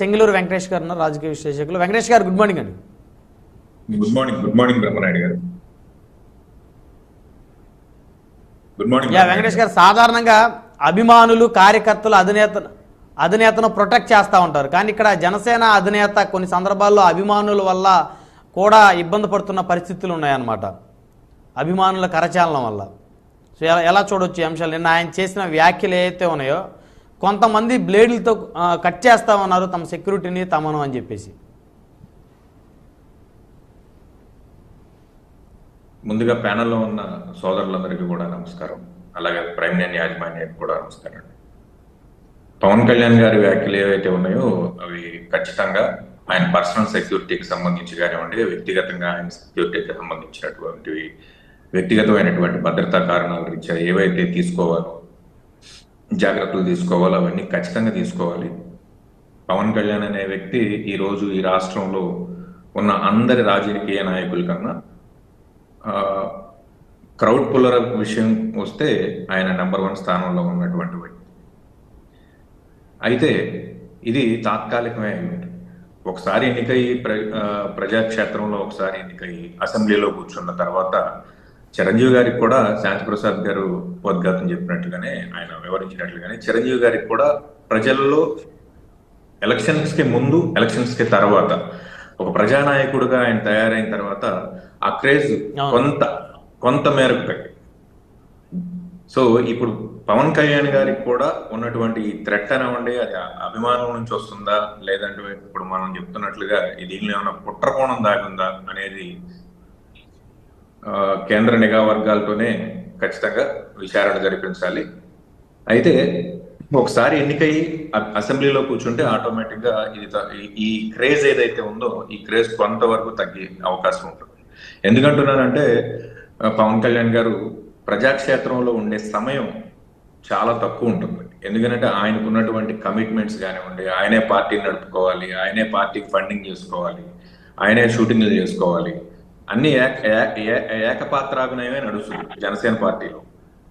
సెంగిలూరు వెంకటేష్ గారు ఉన్నారు రాజకీయ విశ్లేషకులు. వెంకటేష్ గారు గుడ్ మార్నింగ్ అండి. Good morning good morning Brahmanaidu garu. Good morning yeah Venkatesh గారు. సాధారణంగా అభిమానులు కార్యకర్తలు అధినేత అధినేతను ప్రొటెక్ట్ చేస్తూ ఉంటారు. కానీ ఇక్కడ జనసేన అధినేత కొన్ని సందర్భాల్లో అభిమానుల వల్ల కూడా ఇబ్బంది పడుతున్న పరిస్థితులు ఉన్నాయన్నమాట. అభిమానుల కరచాలనం వల్ల. సో ఎలా చూడొచ్చు అంశాలు? నిన్న ఆయన చేసిన వ్యాఖ్యలు ఏవైతే ఉన్నాయో కొంతమంది బ్లేడ్లతో కట్ చేస్తా ఉన్నారు తమ సెక్యూరిటీని తమను అని చెప్పేసి. ముందుగా ప్యానెల్లో ఉన్న సోదరులందరికీ కూడా నమస్కారం. అలాగే ప్రైమ్ నైన్ యాజమాన్యానికి కూడా నమస్కారం. అండి పవన్ కళ్యాణ్ గారి వ్యాఖ్యలు ఏవైతే ఉన్నాయో అవి ఖచ్చితంగా ఆయన పర్సనల్ సెక్యూరిటీకి సంబంధించి కానివ్వండి వ్యక్తిగతంగా ఆయన సెక్యూరిటీకి సంబంధించినటువంటివి వ్యక్తిగతమైనటువంటి భద్రతా కారణాల రీత్యా ఏవైతే తీసుకోవాలో జాగ్రత్తలు తీసుకోవాలి అవన్నీ ఖచ్చితంగా తీసుకోవాలి. పవన్ కళ్యాణ్ అనే వ్యక్తి ఈరోజు ఈ రాష్ట్రంలో ఉన్న అందరి రాజకీయ నాయకుల కన్నా క్రౌడ్ పుల్లర్ విషయం వస్తే ఆయన నెంబర్ వన్ స్థానంలో ఉన్నటువంటి వ్యక్తి. అయితే ఇది తాత్కాలికమే అయి ఒకసారి ఎన్నికై ప్ర ప్రజాక్షేత్రంలో ఒకసారి ఎన్నికై అసెంబ్లీలో కూర్చున్న తర్వాత చిరంజీవి గారికి కూడా శాంతి ప్రసాద్ గారు ఉద్ఘాతం చెప్పినట్లుగానే ఆయన వివరించినట్లుగానే చిరంజీవి గారికి కూడా ప్రజల్లో ఎలక్షన్స్కి ముందు ఎలక్షన్స్కి తర్వాత ఒక ప్రజానాయకుడిగా ఆయన తయారైన తర్వాత ఆ క్రేజ్. కొంత కొంత మేరకు సో ఇప్పుడు పవన్ కళ్యాణ్ గారికి కూడా ఉన్నటువంటి ఈ థ్రెట్ అనివ్వండి అది అభిమానం నుంచి వస్తుందా లేదంటే ఇప్పుడు మనం చెప్తున్నట్లుగా ఇది దీనిలో ఏమైనా కుట్రకోణం దాగుందా అనేది కేంద్ర నిఘా వర్గాలతోనే ఖచ్చితంగా విచారణ జరిపించాలి. అయితే ఒకసారి ఎన్నికయి అసెంబ్లీలో కూర్చుంటే ఆటోమేటిక్గా ఇది ఈ- క్రేజ్ ఏదైతే ఉందో ఈ క్రేజ్ కొంతవరకు తగ్గే అవకాశం ఉంటుంది. ఎందుకంటున్నానంటే పవన్ కళ్యాణ్ గారు ప్రజాక్షేత్రంలో ఉండే సమయం చాలా తక్కువ ఉంటుంది. ఎందుకంటే ఆయనకు ఉన్నటువంటి కమిట్మెంట్స్ కానివ్వండి ఆయనే పార్టీని నడుపుకోవాలి ఆయనే పార్టీకి ఫండింగ్ చేసుకోవాలి ఆయనే షూటింగ్లు చేసుకోవాలి అన్ని ఏక ఏ- ఏకపాత్రాభినయమే నడుస్తుంది జనసేన పార్టీలో.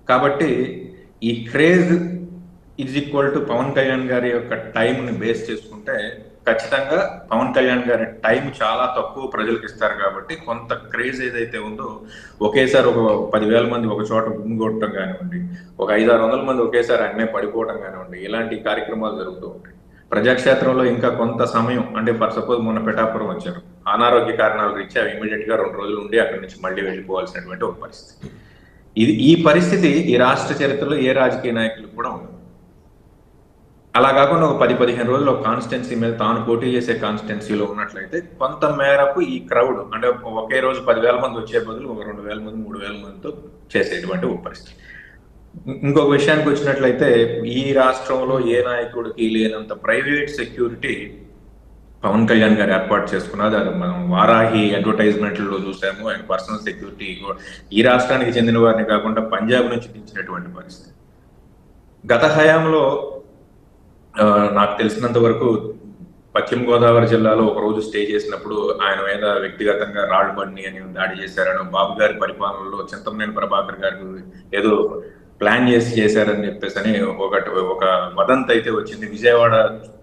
కాబట్టి ఈ craze is equal to Pawan Kalyan garu యొక్క టైంని బేస్ చేసుకుంటే ఖచ్చితంగా పవన్ కళ్యాణ్ గారి టైం చాలా తక్కువ ప్రజలకు ఇస్తారు కాబట్టి కొంత క్రేజ్ ఏదైతే ఉందో ఒకేసారి ఒక పదివేల మంది ఒక చోట గుమ్మిగొట్టడం కానివ్వండి ఒక ఐదారు వందల మంది ఒకేసారి అన్నే పడిపోవడం కానివ్వండి ఇలాంటి కార్యక్రమాలు జరుగుతూ ఉంటాయి. ప్రజాక్షేత్రంలో ఇంకా కొంత సమయం అంటే ఫర్ సపోజ్ మొన్న పిఠాపురం వచ్చారు. అనారోగ్య కారణాలు రీత్యా ఇమీడియట్గా రెండు రోజులు ఉండి అక్కడి నుంచి మళ్ళీ వెళ్ళిపోవాల్సినటువంటి ఒక పరిస్థితి. ఇది ఈ పరిస్థితి ఈ రాష్ట్ర చరిత్రలో ఏ రాజకీయ నాయకులు కూడా ఉండదు అలా కాకుండా ఒక పది పదిహేను రోజులు ఒక మీద తాను పోటీ చేసే కాన్స్టెన్సీలో ఉన్నట్లయితే కొంత మేరకు ఈ క్రౌడ్ అంటే ఒకే రోజు పదివేల మంది వచ్చే బదులు ఒక రెండు వేల మంది మూడు వేల మందితో చేసేటువంటి ఒక పరిస్థితి. ఇంకొక విషయానికి వచ్చినట్లయితే ఈ రాష్ట్రంలో ఏ నాయకుడికి లేనంత ప్రైవేట్ సెక్యూరిటీ పవన్ కళ్యాణ్ గారు ఏర్పాటు చేసుకున్నది. అది మనం వారాహి అడ్వర్టైజ్మెంట్లలో చూసాము. ఆయన పర్సనల్ సెక్యూరిటీ ఈ రాష్ట్రానికి చెందిన వారిని కాకుండా పంజాబ్ నుంచి దించినటువంటి పరిస్థితి. గత హయాంలో నాకు తెలిసినంత వరకు పశ్చిమ గోదావరి జిల్లాలో ఒక రోజు స్టే చేసినప్పుడు ఆయన మీద వ్యక్తిగతంగా రాళ్ళు బండి అని దాడి చేశారని బాబు గారి పరిపాలనలో చింతమనేని ప్రభాకర్ గారు ఏదో ప్లాన్ చేసి చేశారని చెప్పేసి అని ఒకటి ఒక వదంతి అయితే వచ్చింది. విజయవాడ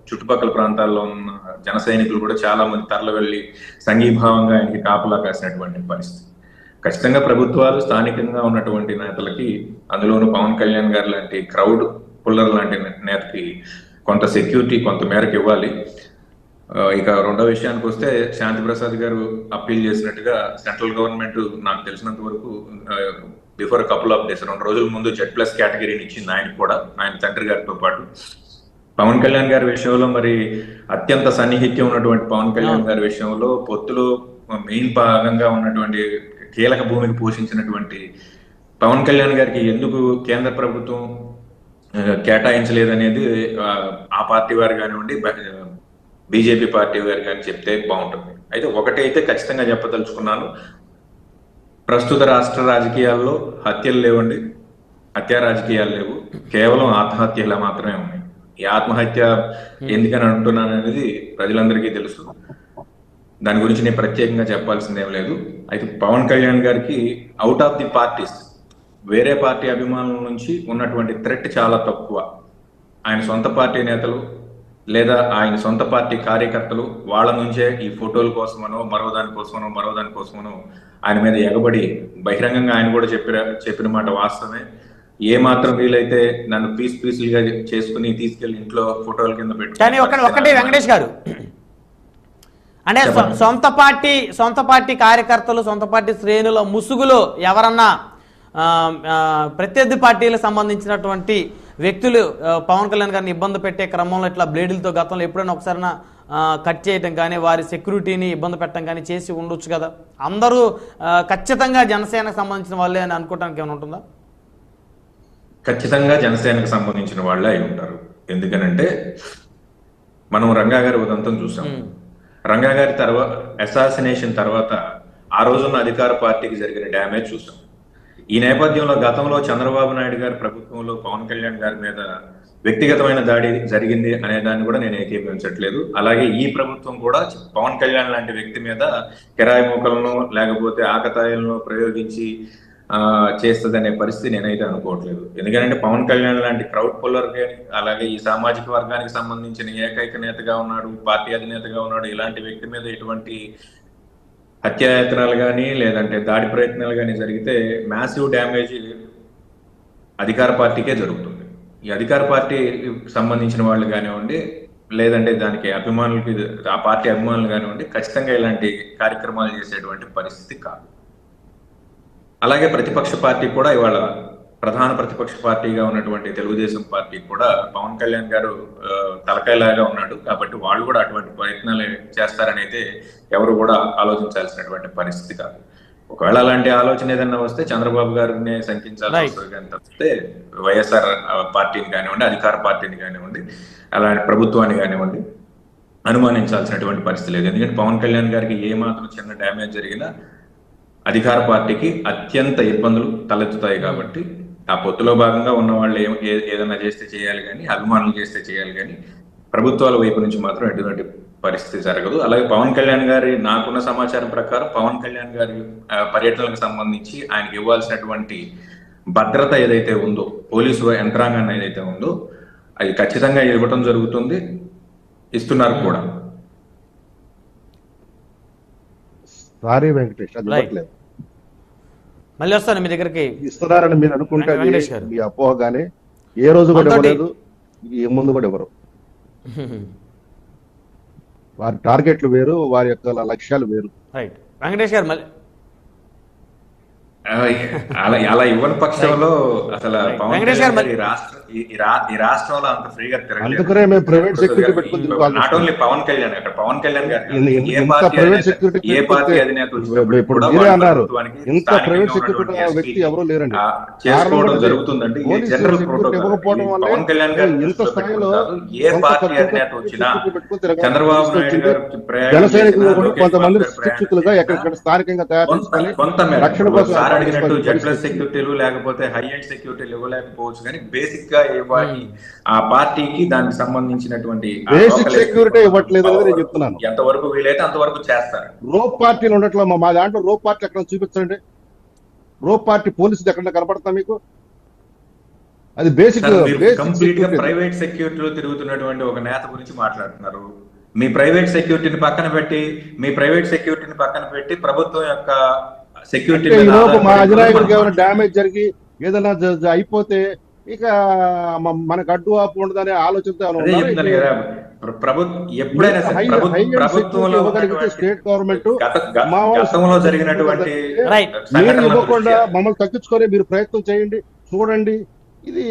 చుట్టుపక్కల ప్రాంతాల్లో ఉన్న జన సైనికులు కూడా చాలా మంది తరలి వెళ్ళి సంఘీభావంగా ఆయనకి కాపలా కాసినటువంటి పరిస్థితి. ఖచ్చితంగా ప్రభుత్వాలు స్థానికంగా ఉన్నటువంటి నేతలకి అందులోనూ పవన్ కళ్యాణ్ గారు లాంటి క్రౌడ్ పుల్లర్ లాంటి నేతకి కొంత సెక్యూరిటీ కొంత మేరకు ఇవ్వాలి. ఇక రెండో విషయానికి వస్తే శాంతి ప్రసాద్ గారు అప్పీల్ చేసినట్టుగా సెంట్రల్ గవర్నమెంట్ నాకు తెలిసినంత వరకు బిఫోర్ కపుల్ ఆఫ్ డేస్ రెండు రోజుల ముందు జెడ్ ప్లస్ కేటగిరీని ఇచ్చింది ఆయన కూడా ఆయన తండ్రి గారితో పాటు. పవన్ కళ్యాణ్ గారి విషయంలో మరి అత్యంత సన్నిహిత్యం ఉన్నటువంటి పవన్ కళ్యాణ్ గారి విషయంలో పొత్తులో మెయిన్ భాగంగా ఉన్నటువంటి కీలక భూమికి పోషించినటువంటి పవన్ కళ్యాణ్ గారికి ఎందుకు కేంద్ర ప్రభుత్వం కేటాయించలేదనేది ఆ, ఆ పార్టీ వారు కానివ్వండి బీజేపీ పార్టీ వారు కానీ చెప్తే బాగుంటుంది. అయితే ఒకటైతే ఖచ్చితంగా చెప్పదలుచుకున్నాను ప్రస్తుత రాష్ట్ర రాజకీయాల్లో హత్యలు లేవండి. హత్య రాజకీయాలు లేవు. కేవలం ఆత్మహత్యలు మాత్రమే ఉన్నాయి. ఈ ఆత్మహత్య ఎందుకని అంటున్నాను అనేది ప్రజలందరికీ తెలుసు. దాని గురించి నేను ప్రత్యేకంగా చెప్పాల్సిందేం లేదు. అయితే పవన్ కళ్యాణ్ గారికి అవుట్ ఆఫ్ ది పార్టీస్ వేరే పార్టీ అభిమానుల నుంచి ఉన్నటువంటి థ్రెట్ చాలా తక్కువ. ఆయన సొంత పార్టీ నేతలు లేదా ఆయన సొంత పార్టీ కార్యకర్తలు వాళ్ళ నుంచే ఈ ఫోటోల కోసమనో మరో దాని కోసమనో మరో దాని కోసమనో ఆయన మీద ఎగబడి బహిరంగంగా ఆయన కూడా చెప్పిన చెప్పిన మాట వాస్తవమే. ఏ మాత్రం వీలైతే నన్ను పీస్ పీసులుగా చేసుకుని తీసుకెళ్ళి ఇంట్లో ఫోటోల కింద పెట్టి కానీ ఒకటి వెంకటేష్ గారు. అంటే. సొంత పార్టీ సొంత పార్టీ కార్యకర్తలు సొంత పార్టీ శ్రేణుల ముసుగులో ఎవరన్నా ప్రత్యర్థి పార్టీలకు సంబంధించినటువంటి వ్యక్తులు పవన్ కళ్యాణ్ గారిని ఇబ్బంది పెట్టే క్రమంలో ఇట్లా బ్లేడులతో గతంలో ఎప్పుడైనా ఒకసారి కట్ చేయటం కానీ వారి సెక్యూరిటీని ఇబ్బంది పెట్టడం కానీ చేసి ఉండొచ్చు కదా. అందరూ ఖచ్చితంగా జనసేనకు సంబంధించిన వాళ్ళే అని అనుకోవడానికి ఏమైనా ఉంటుందా? ఖచ్చితంగా జనసేనకు సంబంధించిన వాళ్ళే అయి ఉంటారు. ఎందుకనంటే మనం రంగా గారి ఉదంతం చూసాం. రంగా గారి తర్వాత అసాసినేషన్ తర్వాత ఆ రోజున్న అధికార పార్టీకి జరిగిన డ్యామేజ్ చూసాం. ఈ నేపథ్యంలో గతంలో చంద్రబాబు నాయుడు గారి ప్రభుత్వంలో పవన్ కళ్యాణ్ గారి మీద వ్యక్తిగతమైన దాడి జరిగింది అనే దాన్ని కూడా నేను ఏకీభవించట్లేదు. అలాగే ఈ ప్రభుత్వం కూడా పవన్ కళ్యాణ్ లాంటి వ్యక్తి మీద కిరాయి మూకలను లేకపోతే ఆకతాయిలను ప్రయోగించి ఆ చేస్తుందనే పరిస్థితి నేనైతే అనుకోవట్లేదు. ఎందుకంటే పవన్ కళ్యాణ్ లాంటి క్రౌడ్ పుల్లర్ కానీ అలాగే ఈ సామాజిక వర్గానికి సంబంధించిన ఏకైక నేతగా ఉన్నాడు పార్టీ అధినేతగా ఉన్నాడు ఇలాంటి వ్యక్తి మీద ఎటువంటి హత్యాయత్నాలు కానీ లేదంటే దాడి ప్రయత్నాలు కానీ జరిగితే మ్యాసివ్ డ్యామేజ్ అధికార పార్టీకే జరుగుతుంది. ఈ అధికార పార్టీ సంబంధించిన వాళ్ళు కానివ్వండి లేదంటే దానికి అభిమానులకి ఆ పార్టీ అభిమానులు కానివ్వండి ఖచ్చితంగా ఇలాంటి కార్యక్రమాలు చేసేటువంటి పరిస్థితి కాదు. అలాగే ప్రతిపక్ష పార్టీ కూడా ఇవాళ ప్రధాన ప్రతిపక్ష పార్టీగా ఉన్నటువంటి తెలుగుదేశం పార్టీ కూడా పవన్ కళ్యాణ్ గారు తలకాయలాగా ఉన్నాడు. కాబట్టి వాళ్ళు కూడా అటువంటి ప్రయత్నాలు చేస్తారని అయితే ఎవరు కూడా ఆలోచించాల్సినటువంటి పరిస్థితి కాదు. ఒకవేళ అలాంటి ఆలోచన ఏదన్నా వస్తే చంద్రబాబు గారిని శంకించాల్సి. వస్తుంది తప్పితే వైఎస్ఆర్ పార్టీని కానివ్వండి అధికార పార్టీని కానివ్వండి అలాంటి ప్రభుత్వాన్ని కానివ్వండి అనుమానించాల్సినటువంటి పరిస్థితి లేదు. ఎందుకంటే పవన్ కళ్యాణ్ గారికి ఏ మాత్రం చిన్న డ్యామేజ్ జరిగినా అధికార పార్టీకి అత్యంత ఇబ్బందులు తలెత్తుతాయి కాబట్టి ఆ పొత్తులో భాగంగా ఉన్న వాళ్ళు ఏం ఏ- ఏదైనా చేస్తే చేయాలి కానీ అభిమానులు చేస్తే చేయాలి కానీ ప్రభుత్వాల వైపు నుంచి మాత్రం ఎటువంటి పరిస్థితి జరగదు. అలాగే పవన్ కళ్యాణ్ గారి నాకున్న సమాచారం ప్రకారం పవన్ కళ్యాణ్ గారి పర్యటనకు పర్యటనలకు సంబంధించి ఆయనకి ఇవ్వాల్సినటువంటి భద్రత ఏదైతే ఉందో పోలీసు యంత్రాంగాన్ని ఏదైతే ఉందో అది ఖచ్చితంగా ఇవ్వటం జరుగుతుంది. ఇస్తున్నారు కూడా. సారీ వెంకటేష్ అది మళ్ళీ వస్తాను మీ దగ్గరికి. ఇస్తున్నారని మీరు అనుకుంటే. మీ అపోహ కానీ ఏ రోజు కూడా ఇవ్వలేదు. ఈ ముందు కూడా ఇవ్వరు. వారి టార్గెట్లు వేరు వారి యొక్క లక్ష్యాలు వేరు. రైట్. వెంకటేష్ గారు మళ్ళీ అలా అలా ఇవ్వని పక్షంలో అసలు పవన్ కళ్యాణ్ ఈ రాష్ట్ర ఈ- రాష్ట్రంలో అంత ఫ్రీగా తిరుగుతాం. నాట్ ఓన్లీ పవన్ కళ్యాణ్ అక్కడ పవన్ కళ్యాణ్ గారు ఏ పార్టీ అధినేత- ఇంత ప్రైవేట్ సెక్యూరిటీ ఉన్నటువంటి ఉన్న వ్యక్తి SP ఎవరూ లేరండి ఆ, చేసుకోవడం? జరుగుతుందండి జనరల్ ప్రోటోకాల్ పవన్ కళ్యాణ్ గారు. ఏ పార్టీ అధినేత వచ్చినా చంద్రబాబు నాయుడు. గారు కొంతమంది శిక్షితులుగా స్థానికంగా తయారు కొంత రక్షణ కోసం అడిగినట్టు జెడ్ ప్లస్. సెక్యూరిటీలు లేకపోతే హై ఎండ్ సెక్యూరిటీలు ఇవ్వలేకపోవచ్చు కానీ బేసిక్గా ఇవ్వాలి ఆ పార్టీకి దానికి సంబంధించినటువంటి security ఇవ్వట్లేదు నేను చెప్తున్నాను. ఎంతవరకు వీలైతే అంతవరకు చేస్తారు రోప్ పార్టీలు ఉండట్లో మా- దాంట్లో రోప్ పార్టీ ఎక్కడ చూపించండి రోప్ పార్టీ పోలీసులు ఎక్కడ కనపడతా మీకు అది బేసిక్ కంప్లీట్గా. ప్రైవేట్ సెక్యూరిటీలో తిరుగుతున్నటువంటి ఒక నేత గురించి మాట్లాడుతున్నారు మీ ప్రైవేట్ సెక్యూరిటీని పక్కన పెట్టి మీ ప్రైవేట్ సెక్యూరిటీని పక్కన పెట్టి ప్రభుత్వం యొక్క సెక్యూరిటీ మా అధినాయకుడికి ఏమైనా డ్యామేజ్ జరిగి ఏదైనా అయిపోతే ఇక మనకు అడ్డు ఆపు ఉండదనే ఆలోచనతో ప్రభుత్వం ఎప్పుడైనా ప్రభుత్వంలో స్టేట్ గవర్నమెంట్ గతంలో జరిగినటువంటి. మీరు ఇవ్వకుండా మమ్మల్ని తగ్గించుకొని మీరు ప్రయత్నం చేయండి చూడండి. ఇది